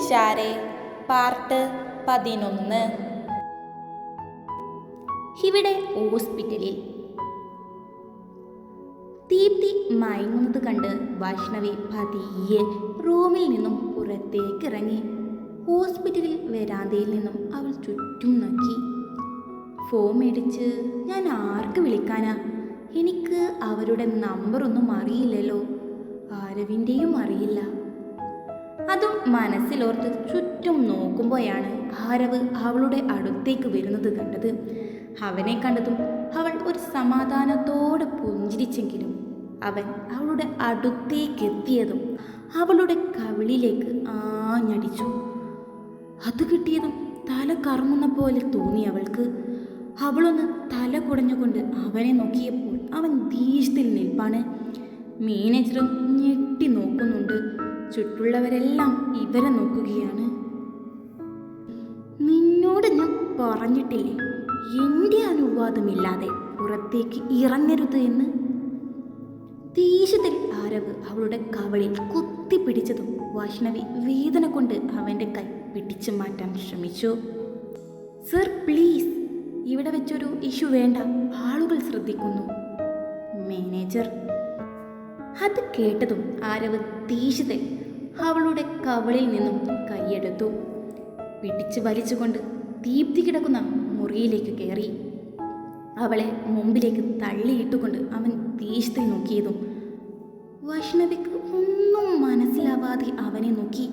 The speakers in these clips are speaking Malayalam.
ചാരെ പാർട്ട് പതിനൊന്ന്. ഇവിടെ ഹോസ്പിറ്റലിൽ. ദീപ്തി മയങ്ങുന്നത് കണ്ട് വൈഷ്ണവി പതിയെ റൂമിൽ നിന്നും പുറത്തേക്ക് ഇറങ്ങി ഹോസ്പിറ്റലിൽ വരാന്തയിൽ നിന്നും അവൾ ചുറ്റും നോക്കി. ഫോം മേടിച്ച് ഞാൻ ആർക്ക് വിളിക്കാനാ? എനിക്ക് അവരുടെ നമ്പറൊന്നും അറിയില്ലല്ലോ. ആരവിന്റെയും അറിയില്ല. അതും മനസ്സിലോർത്ത് ചുറ്റും നോക്കുമ്പോഴാണ് ആരവ് അവളുടെ അടുത്തേക്ക് വരുന്നത് കണ്ടത്. അവനെ കണ്ടതും അവൾ ഒരു സമാധാനത്തോടെ പുഞ്ചിരിച്ചെങ്കിലും അവൻ അവളുടെ അടുത്തേക്ക് എത്തിയതും അവളുടെ കവിളിലേക്ക് ആഞ്ഞടിച്ചു. അത് കിട്ടിയതും തല കറങ്ങുന്ന പോലെ തോന്നി അവൾക്ക്. അവളൊന്ന് തല കുടഞ്ഞുകൊണ്ട് അവനെ നോക്കിയപ്പോൾ അവൻ ദേഷ്യത്തിൽ നിൽപ്പാണ്. മാനേജറും ഞെട്ടി നോക്കുന്നുണ്ട്. ചുറ്റുള്ളവരെല്ലാം ഇവരെ നോക്കുകയാണ്. നിന്നോട് ഞാൻ പറഞ്ഞിട്ടില്ലേ എന്റെ അനുവാദമില്ലാതെ പുറത്തേക്ക് ഇറങ്ങരുത് എന്ന്? ദേഷ്യത്തിൽ ആരവ് അവളുടെ കവളിൽ കുത്തിപ്പിടിച്ചതും വൈഷ്ണവി വേദന കൊണ്ട് അവന്റെ കൈ പിടിച്ചു മാറ്റാൻ ശ്രമിച്ചു. സർ പ്ലീസ് ഇവിടെ വെച്ചൊരു ഇഷ്യൂ വേണ്ട. ആളുകൾ ശ്രദ്ധിക്കുന്നു. മാനേജർ അത് കേട്ടതും ആരവ് തീശിതൻ അവളുടെ കവളിൽ നിന്നും കൈയെടുത്തു. പിടിച്ചു വലിച്ചുകൊണ്ട് ദീപ്തി കിടക്കുന്ന മുറിയിലേക്ക് കയറി. അവളെ മുമ്പിലേക്ക് തള്ളിയിട്ടുകൊണ്ട് അവൻ ദേഷ്യത്തിൽ നോക്കിയതും വൈഷ്ണവിക്ക് ഒന്നും മനസ്സിലാവാതെ അവനെ നോക്കി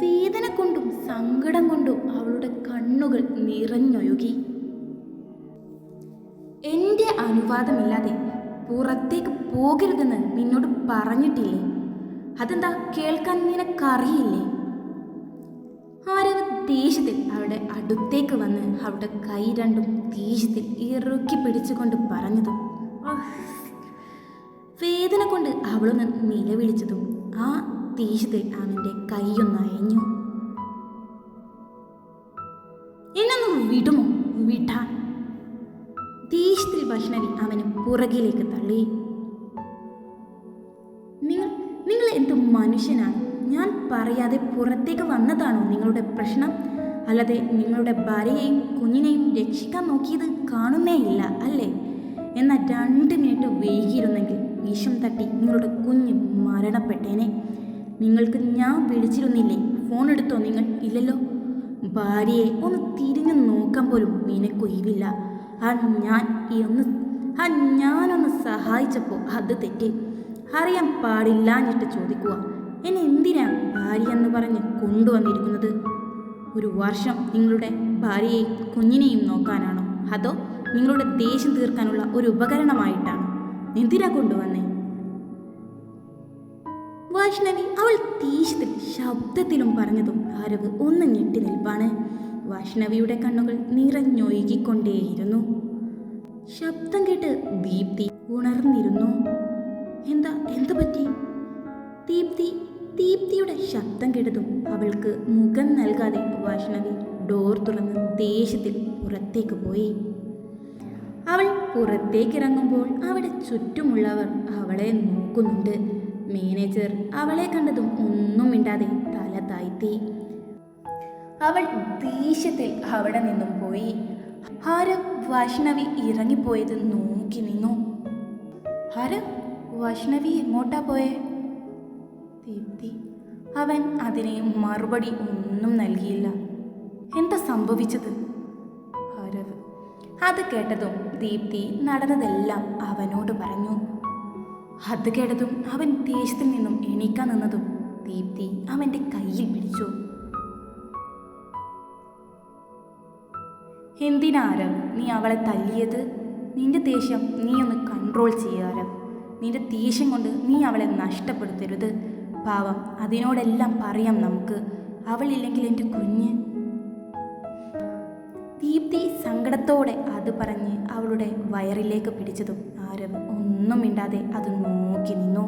വേദന കൊണ്ടും സങ്കടം കൊണ്ടും അവളുടെ കണ്ണുകൾ നിറഞ്ഞൊഴുകി. എന്റെ അനുവാദമില്ലാതെ പുറത്തേക്ക് പോകരുതെന്ന് നിന്നോട് പറഞ്ഞിട്ടില്ലേ? അതെന്താ കേൾക്കാൻ നിനക്കറിയില്ലേ? ആരവ് ദേഷ്യത്തിൽ അവിടെ അടുത്തേക്ക് വന്ന് അവിടെ കൈ രണ്ടും ദേഷ്യത്തിൽ ഇറുക്കി പിടിച്ചുകൊണ്ട് പറഞ്ഞതും. വേദന കൊണ്ട് അവളൊന്ന് നിലവിളിച്ചതും ആ ദേഷ്യത്തിൽ അവന്റെ കൈയൊന്ന് അയഞ്ഞു. എന്നൊന്ന് വിടുമോ? വിടാൻ ദേഷ്യത്തിൽ വൈഷ്ണവി അവന് പുറകിലേക്ക് തള്ളി. നിങ്ങൾ നിങ്ങൾ എന്ത് മനുഷ്യനാണ്? ഞാൻ പറയാതെ പുറത്തേക്ക് വന്നതാണോ നിങ്ങളുടെ പ്രശ്നം? അല്ലാതെ നിങ്ങളുടെ ഭാര്യയെയും കുഞ്ഞിനെയും രക്ഷിക്കാൻ നോക്കിയത് കാണുന്നേയില്ല അല്ലേ? എന്നാൽ രണ്ട് മിനിറ്റ് വൈകിയിരുന്നെങ്കിൽ വിഷം തട്ടി നിങ്ങളുടെ കുഞ്ഞ് മരണപ്പെട്ടേനെ. നിങ്ങൾക്ക് ഞാൻ വിളിച്ചിരുന്നില്ലേ? ഫോൺ എടുത്തോ നിങ്ങൾ? ഇല്ലല്ലോ. ഭാര്യയെ ഒന്ന് തിരിഞ്ഞു നോക്കാൻ പോലും നിനക്കൊഴിവില്ല ഞാൻ ഈ ഒന്ന് ആ ഞാനൊന്ന് സഹായിച്ചപ്പോൾ അത് തെറ്റി. അറിയാൻ പാടില്ലാഞ്ഞിട്ട് ചോദിക്കുക എന്നെ എന്തിനാ ഭാര്യ എന്ന് പറഞ്ഞ് കൊണ്ടുവന്നിരിക്കുന്നത്? ഒരു വർഷം നിങ്ങളുടെ ഭാര്യയെയും കുഞ്ഞിനെയും നോക്കാനാണോ? അതോ നിങ്ങളുടെ ദേഷ്യം തീർക്കാനുള്ള ഒരു ഉപകരണമായിട്ടാണോ? എന്തിനാ കൊണ്ടുവന്നേ? വൈഷ്ണവി അവൾ ദേഷ്യത്തിൽ ശബ്ദത്തിലും പറഞ്ഞതും ആരവ് ഒന്ന് ഞെട്ടി നിൽപ്പാണ്. വൈഷ്ണവിയുടെ കണ്ണുകൾ നിറഞ്ഞൊഴുകിക്കൊണ്ടേയിരുന്നു. ശബ്ദം കേട്ട് ദീപ്തി ഉണർന്നിരുന്നു. എന്താ എന്തു പറ്റി? ദീപ്തി ദീപ്തിയുടെ ശബ്ദം കേട്ടതും അവൾക്ക് മുഖം നൽകാതെ വൈഷ്ണവി ഡോർ തുറന്ന് ദേഷ്യത്തിൽ പുറത്തേക്ക് പോയി. അവൾ പുറത്തേക്കിറങ്ങുമ്പോൾ അവിടെ ചുറ്റുമുള്ളവർ അവളെ നോക്കുന്നുണ്ട്. മാനേജർ അവളെ കണ്ടതും ഒന്നും മിണ്ടാതെ തല താഴ്ത്തി. അവൾ ദേഷ്യത്തിൽ അവിടെ നിന്നും പോയി. ആര് വൈഷ്ണവി ഇറങ്ങിപ്പോയത് നോക്കി നിന്നു. ആര് വൈഷ്ണവി എങ്ങോട്ടാ പോയേ? ദീപ്തി അവൻ അതിനെ മറുപടി ഒന്നും നൽകിയില്ല. എന്താ സംഭവിച്ചത്? ആരവ് അത് കേട്ടതും ദീപ്തി നടന്നതെല്ലാം അവനോട് പറഞ്ഞു. അത് കേട്ടതും അവൻ ദേഷ്യത്തിൽ നിന്നും എണീക്കാൻ നിന്നതും ദീപ്തി അവന്റെ കയ്യിൽ പിടിച്ചു. എന്തിനാ ആരവ് നീ അവളെ തല്ലിയത്? നിന്റെ ദേഷ്യം നീ ഒന്ന് കൺട്രോൾ ചെയ്യാരം. നിന്റെ ദേഷ്യം കൊണ്ട് നീ അവളെ നഷ്ടപ്പെടുത്തരുത്. പാവം അതിനോടെല്ലാം പറയാം നമുക്ക്. അവളില്ലെങ്കിൽ എന്റെ കുഞ്ഞ്. ദീപ്തി സങ്കടത്തോടെ അത് പറഞ്ഞ് അവളുടെ വയറിലേക്ക് പിടിച്ചതും ആരവ് ഒന്നും മിണ്ടാതെ അത് നോക്കി നിന്നു.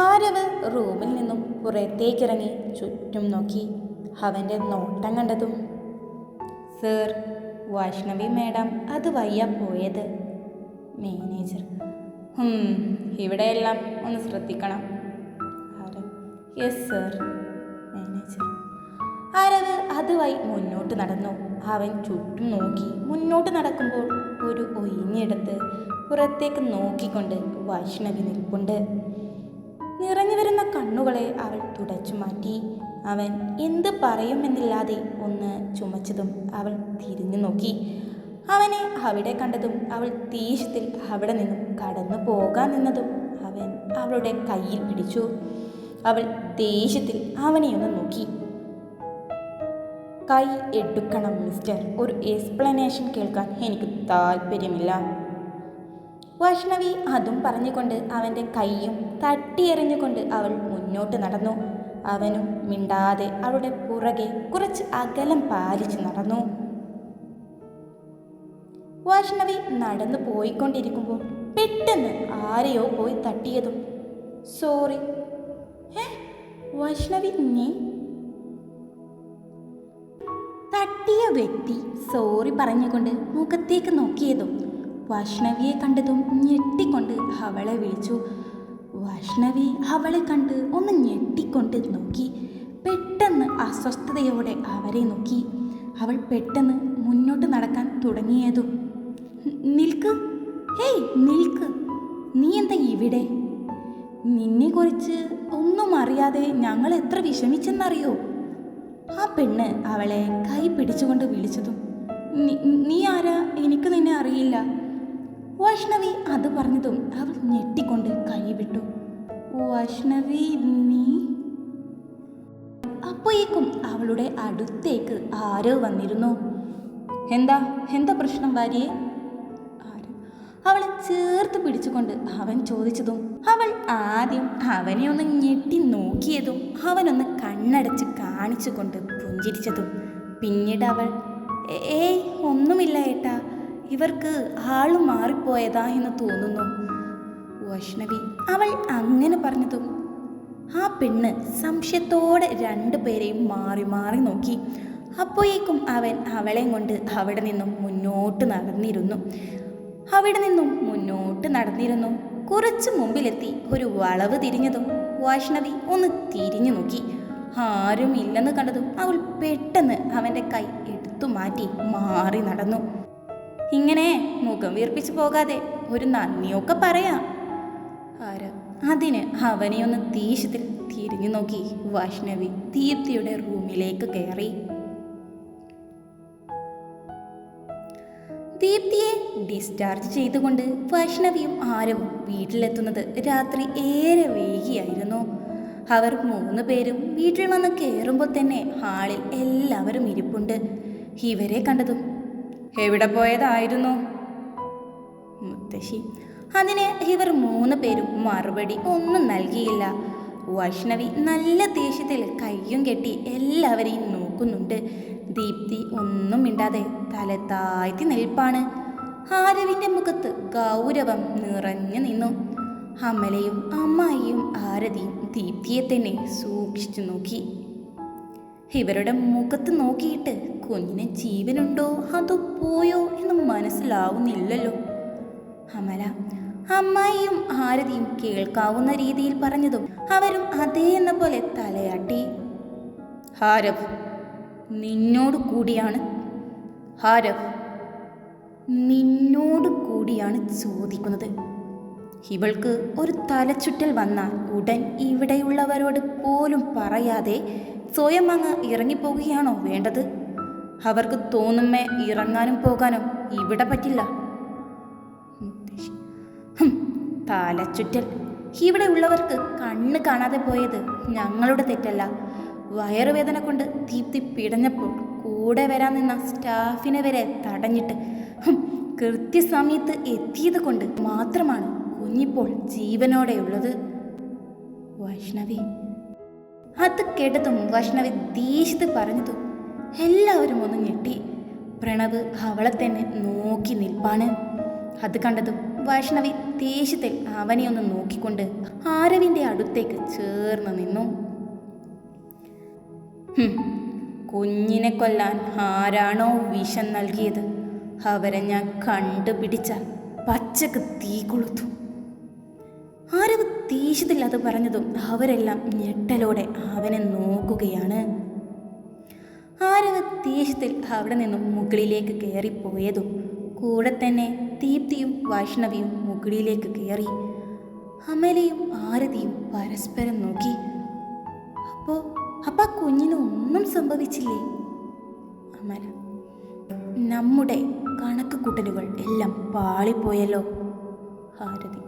ആരവ് റൂമിൽ നിന്നും പുറത്തേക്കിറങ്ങി ചുറ്റും നോക്കി. അവന്റെ നോട്ടം കണ്ടതും സർ വൈഷ്ണവി മാഡം അത് വയ്യ പോയത്. മാനേജർ ഇവിടെയെല്ലാം ഒന്ന് ശ്രദ്ധിക്കണം. ആര്? Yes sir. മാനേജർ. ആരത്? അതുമായി മുന്നോട്ട് നടന്നു. അവൻ ചുറ്റും നോക്കി. മുന്നോട്ട് നടക്കുമ്പോൾ ഒരു ഒഴിഞ്ഞിടത്ത് പുറത്തേക്ക് നോക്കിക്കൊണ്ട് വൈഷ്ണവി നിൽപ്പുണ്ട്. നിറഞ്ഞു കണ്ണുകളെ അവൾ തുടച്ചു മാറ്റി. അവൻ എന്ത് പറയുമെന്നില്ലാതെ ഒന്ന് ചുമച്ചതും അവൾ തിരിഞ്ഞു നോക്കി. അവനെ അവിടെ കണ്ടതും അവൾ ദേഷ്യത്തിൽ അവിടെ നിന്നും കടന്നു പോകാൻ നിന്നതും അവൻ അവളുടെ കയ്യിൽ പിടിച്ചു. അവൾ ദേഷ്യത്തിൽ അവനെ ഒന്ന് നോക്കി. കൈ എടുക്കണം മിസ്റ്റർ. ഒരു എക്സ്പ്ലനേഷൻ കേൾക്കാൻ എനിക്ക് താല്പര്യമില്ല വൈഷ്ണവി അതും പറഞ്ഞുകൊണ്ട് അവന്റെ കൈയും തട്ടിയെറിഞ്ഞുകൊണ്ട് അവൾ മുന്നോട്ട് നടന്നു. അവനും മിണ്ടാതെ അവളുടെ പുറകെ കുറച്ച് അകലം പാലിച്ച് നടന്നു. വൈഷ്ണവി നടന്നു പോയിക്കൊണ്ടിരിക്കുമ്പോൾ പെട്ടെന്ന് ആരെയോ പോയി തട്ടിയതും സോറി വൈഷ്ണവി നീ? തട്ടിയ വ്യക്തി സോറി പറഞ്ഞുകൊണ്ട് മുഖത്തേക്ക് നോക്കിയതും വൈഷ്ണവിയെ കണ്ടതും ഞെട്ടിക്കൊണ്ട് അവളെ വിളിച്ചു. വൈഷ്ണവി അവളെ കണ്ട് ഒന്ന് ഞെട്ടിക്കൊണ്ട് നോക്കി. പെട്ടെന്ന് അസ്വസ്ഥതയോടെ അവരെ നോക്കി. അവൾ പെട്ടെന്ന് മുന്നോട്ട് നടക്കാൻ തുടങ്ങിയതു നിൽക്ക്. ഹേയ് നിൽക്ക്. നീ എന്താ ഇവിടെ? നിന്നെക്കുറിച്ച് ഒന്നും അറിയാതെ ഞങ്ങൾ എത്ര വിഷമിച്ചെന്നറിയോ? ആ പെണ്ണ് അവളെ കൈ പിടിച്ചുകൊണ്ട് വിളിച്ചതും നീ ആരാ? എനിക്ക് നിന്നെ അറിയില്ല. വൈഷ്ണവി അത് പറഞ്ഞതും അവൾ ഞെട്ടിക്കൊണ്ട് കൈ വിട്ടു വൈഷ്ണവി നീ? അപ്പോഴേക്കും അവളുടെ അടുത്തേക്ക് ആരോ വന്നിരുന്നു. എന്താ? എന്താ പ്രശ്നം ഭാര്യയെ? അവളെ ചേർത്ത് പിടിച്ചുകൊണ്ട് അവൻ ചോദിച്ചതും അവൾ ആദ്യം അവനെ ഒന്ന് ഞെട്ടി നോക്കിയതും അവനൊന്ന് കണ്ണടച്ച് കാണിച്ചുകൊണ്ട് പുഞ്ചിരിച്ചതും. പിന്നീട് അവൾ ഏയ് ഒന്നുമില്ല ഏട്ടാ. ഇവർക്ക് ആൾ മാറിപ്പോയതാ എന്ന് തോന്നുന്നു. വൈഷ്ണവി അവൾ അങ്ങനെ പറഞ്ഞതും ആ പെണ്ണ് സംശയത്തോടെ രണ്ടുപേരെയും മാറി മാറി നോക്കി. അപ്പോഴേക്കും അവൻ അവളെയും കൊണ്ട് അവിടെ നിന്നും മുന്നോട്ട് നടന്നിരുന്നു. അവിടെ നിന്നും മുന്നോട്ട് നടന്നിരുന്നു. കുറച്ച് മുമ്പിലെത്തി ഒരു വളവ് തിരിഞ്ഞതും വൈഷ്ണവി ഒന്ന് തിരിഞ്ഞു നോക്കി. ആരും ഇല്ലെന്ന് കണ്ടതും അവൾ പെട്ടെന്ന് അവന്റെ കൈ എടുത്തു മാറ്റി മാറി നടന്നു. ഇങ്ങനെ മുഖം വീർപ്പിച്ചു പോകാതെ ഒരു നന്ദിയൊക്കെ പറയാം. ആര്? അതിന് അവനെ ഒന്ന് ദേഷ്യത്തിൽ തിരിഞ്ഞു നോക്കി വൈഷ്ണവി ദീപ്തിയുടെ റൂമിലേക്ക് കയറി. ദീപ്തിയെ ഡിസ്ചാർജ് ചെയ്തുകൊണ്ട് വൈഷ്ണവിയും ആരവും വീട്ടിലെത്തുന്നത് രാത്രി ഏറെ വൈകിയായിരുന്നു. അവർ മൂന്ന് പേരും വീട്ടിൽ വന്ന് കയറുമ്പോൾ തന്നെ ഹാളിൽ എല്ലാവരും ഇരിപ്പുണ്ട്. ഇവരെ കണ്ടതും എവിടെ പോയതായിരുന്നു? മുത്തശ്ശി. അതിന് ഇവർ മൂന്ന് പേരും മറുപടി ഒന്നും നൽകിയില്ല. വൈഷ്ണവി നല്ല ദേഷ്യത്തിൽ കയ്യും കെട്ടി എല്ലാവരെയും നോക്കുന്നുണ്ട്. ദീപ്തി ഒന്നും മിണ്ടാതെ തല താഴ്ത്തി നിൽപ്പാണ്. ആരവിന്റെ മുഖത്ത് ഗൗരവം നിറഞ്ഞു നിന്നു. അമലയും അമ്മായിയും ആരതിയും ദീപ്തിയെ തന്നെ സൂക്ഷിച്ചു നോക്കി. ഇവരുടെ മുഖത്ത് നോക്കിയിട്ട് കുഞ്ഞിന് ജീവനുണ്ടോ അതോ പോയോ എന്ന് മനസ്സിലാവുന്നില്ലല്ലോ. അമല അമ്മായിയും ആരതിയും കേൾക്കാവുന്ന രീതിയിൽ പറഞ്ഞതും അവരും അതേ എന്ന പോലെ തലയാട്ടി. ഹാരവ് നിന്നോട് കൂടിയാണ്. ഹാരവ് നിന്നോട് കൂടിയാണ് ചോദിക്കുന്നത്. ഇവൾക്ക് ഒരു തലച്ചുറ്റൽ വന്നാൽ ഉടൻ ഇവിടെയുള്ളവരോട് പോലും പറയാതെ സ്വയം അങ്ങ് ഇറങ്ങിപ്പോകുകയാണോ വേണ്ടത്? അവർക്ക് തോന്നുമ്മേ ഇറങ്ങാനും പോകാനും ഇവിടെ പറ്റില്ല. തലച്ചുറ്റൽ. ഇവിടെ ഉള്ളവർക്ക് കണ്ണ് കാണാതെ പോയത് ഞങ്ങളുടെ തെറ്റല്ല. വയറുവേദന കൊണ്ട് ദീപ്തി പിടഞ്ഞപ്പോൾ കൂടെ വരാൻ നിന്ന സ്റ്റാഫിനെ വരെ തടഞ്ഞിട്ട് കൃത്യസമയത്ത് എത്തിയത് കൊണ്ട് മാത്രമാണ് കുഞ്ഞിപ്പോൾ ജീവനോടെയുള്ളത്. വൈഷ്ണവി. അത് കേട്ടതും വൈഷ്ണവി ദേഷ്യത്ത് പറഞ്ഞതും എല്ലാവരും ഒന്ന് ഞെട്ടി. പ്രണവ് അവളെ തന്നെ നോക്കി നിൽപ്പാണ്. അത് കണ്ടതും വൈഷ്ണവി ദേഷ്യത്തിൽ അവനെ ഒന്ന് നോക്കിക്കൊണ്ട് ആരവിന്റെ അടുത്തേക്ക് ചേർന്ന് നിന്നു. കുഞ്ഞിനെ കൊല്ലാൻ ആരാണോ വിഷം നൽകിയത്? അവരെ ഞാൻ കണ്ടുപിടിച്ച പച്ചക്ക് തീ കൊളുത്തു. ആരവ് ദേഷ്യത്തിൽ അത് പറഞ്ഞതും അവരെല്ലാം ഞെട്ടലോടെ അവനെ നോക്കുകയാണ്. ആരവ് ദേഷ്യത്തിൽ അവിടെ നിന്നും മുകളിലേക്ക് കയറിപ്പോയതും കൂടെ തന്നെ ദീപ്തിയും വൈഷ്ണവിയും മുകളിലേക്ക് കയറി അമലയും ആരതിയും പരസ്പരം നോക്കി. അപ്പോ അപ്പ കുഞ്ഞിന് ഒന്നും സംഭവിച്ചില്ലേ? അമല നമ്മുടെ കണക്ക് കൂട്ടലുകൾ എല്ലാം പാളിപ്പോയല്ലോ ഭാരതി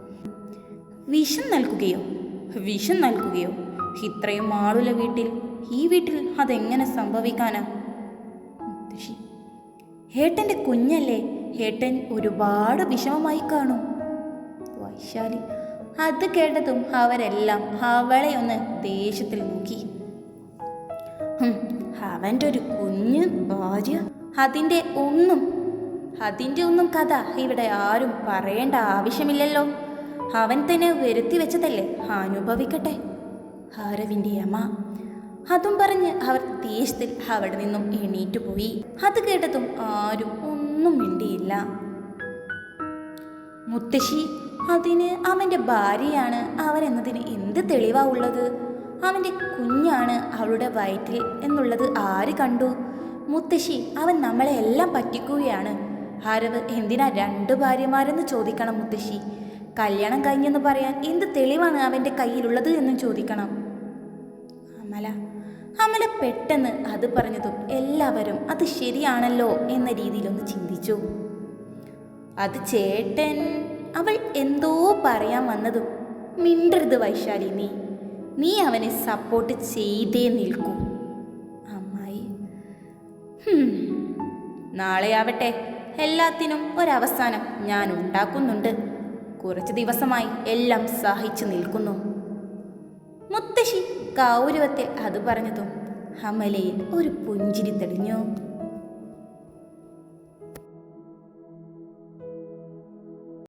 വിഷം നൽകുകയോ? വിഷം നൽകുകയോ? ഇത്രയും ആളുള്ള വീട്ടിൽ ഈ വീട്ടിൽ അതെങ്ങനെ സംഭവിക്കാനാ? ഏട്ടന്റെ കുഞ്ഞല്ലേ? ഏട്ടൻ ഒരുപാട് വിഷമമായി കാണും. വൈശാലി അത് കേട്ടതും അവരെല്ലാം അവളെ ഒന്ന് ദേഷ്യത്തിൽ നോക്കി. അവന്റെ ഒരു കുഞ്ഞ് ഭാര്യ? അതിന്റെ ഒന്നും അതിന്റെ ഒന്നും കഥ ഇവിടെ ആരും പറയേണ്ട ആവശ്യമില്ലല്ലോ. അവൻ തന്നെ വരുത്തി വെച്ചതല്ലേ? അനുഭവിക്കട്ടെ. ഹാരവിന്റെ അമ്മ. അതും പറഞ്ഞ് അവർ ദേഷ്യത്തിൽ അവിടെ നിന്നും എണീറ്റു പോയി. അത് കേട്ടതും ആരും ഒന്നും മിണ്ടിയില്ല. മുത്തശ്ശി അതിന് അവന്റെ ഭാര്യയാണ് അവരെന്നതിന് എന്ത് തെളിവാ ഉള്ളത്? അവന്റെ കുഞ്ഞാണ് അവളുടെ വയറ്റിൽ എന്നുള്ളത് ആര് കണ്ടു? മുത്തശ്ശി അവൻ നമ്മളെ എല്ലാം പറ്റിക്കുകയാണ്. ആരവ് എന്തിനാ രണ്ട് ഭാര്യമാരെന്ന് ചോദിക്കണം മുത്തശ്ശി. കല്യാണം കഴിഞ്ഞെന്ന് പറയാൻ എന്ത് തെളിവാണ് അവന്റെ കയ്യിലുള്ളത് എന്നും ചോദിക്കണം. അമല അമല പെട്ടെന്ന് അത് പറഞ്ഞതും എല്ലാവരും അത് ശരിയാണല്ലോ എന്ന രീതിയിലൊന്ന് ചിന്തിച്ചു. അത് ചേട്ടൻ അവൾ എന്തോ പറയാൻ വന്നതും മിണ്ടരുത് വൈശാലി നീ നീ അവനെ സപ്പോർട്ട് ചെയ്തേ നിൽക്കൂ. അമ്മായി ഹും, നാളെയാവട്ടെ. എല്ലാത്തിനും ഒരവസാനം ഞാൻ ഉണ്ടാക്കുന്നുണ്ട്. കുറച്ച് ദിവസമായി എല്ലാം സഹിച്ചു നിൽക്കുന്നു. മുത്തശ്ശി കൗരവത്തിൽ അത് പറഞ്ഞതും അമലയിൽ ഒരു പുഞ്ചിരി തെളിഞ്ഞു.